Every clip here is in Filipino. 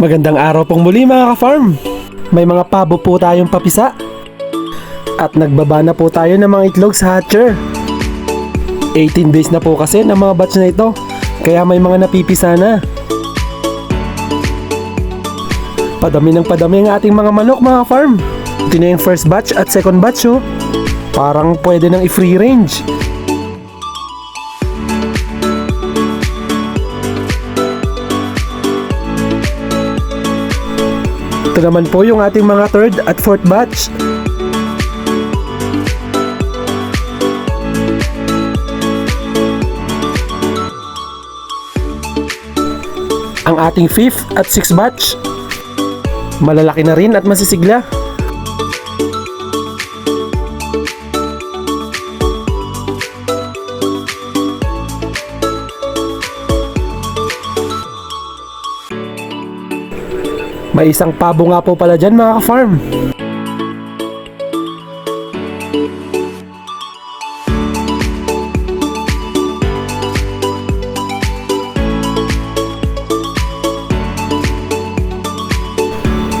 Magandang araw pong muli mga ka-farm. May mga pabo po tayong papisa. At nagbaba na po tayo ng mga itlog sa hatcher. 18 days na po kasi ng mga batch na ito. Kaya may mga napipisa na. Padami ng padami ang ating mga manok mga farm. Ito na yung first batch at second batch oh. Parang pwede nang i-free range. Ito naman po yung ating mga third at fourth batch. Ang ating fifth at sixth batch. Malalaki na rin at masisigla. May isang pabo nga po pala dyan mga ka-farm.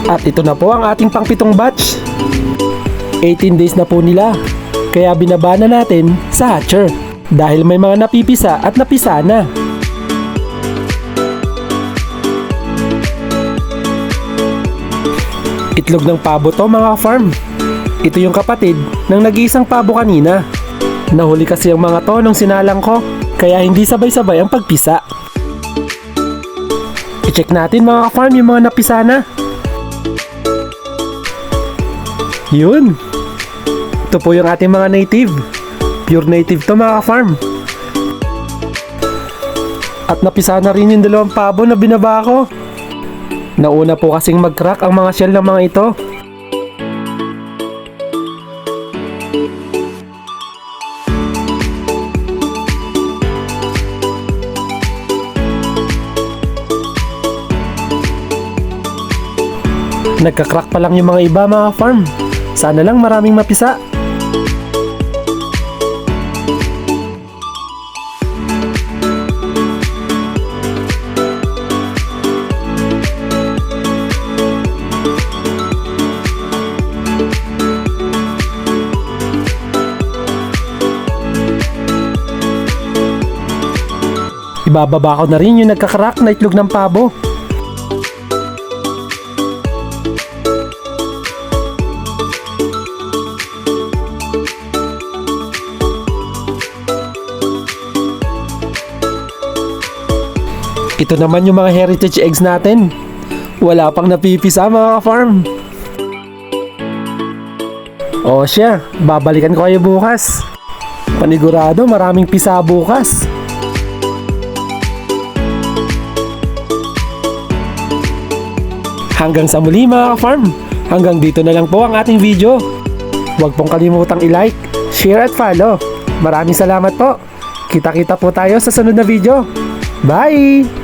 At ito na po ang ating pangpitong batch. 18 days na po nila. Kaya binaba na natin sa hatcher. Dahil may mga napipisa at napisa na. Itlog ng pabo to mga farm. Ito yung kapatid ng nag-iisang pabo kanina. Nahuli kasi ang mga to nung sinalang ko, kaya hindi sabay-sabay ang pagpisa. I-check natin mga farm yung mga napisa na. Yun. Ito po yung ating mga native. Pure native to mga farm. At napisa na rin yung dalawang pabo na binaba ko. Nauna po kasing mag-crack ang mga shell ng mga ito. Nagka-crack pa lang yung mga iba mga farm. Sana lang maraming mapisa. Ibababa ko na rin yung nagkakarak na itlog ng pabo. Ito naman yung mga heritage eggs natin. Wala pang napipisa mga farm. O siya, babalikan ko kayo bukas. Panigurado maraming pisa bukas. Hanggang sa muli mga farm. Hanggang dito na lang po ang ating video. Huwag pong kalimutang i-like, share at follow. Maraming salamat po. Kita-kita po tayo sa sunod na video. Bye!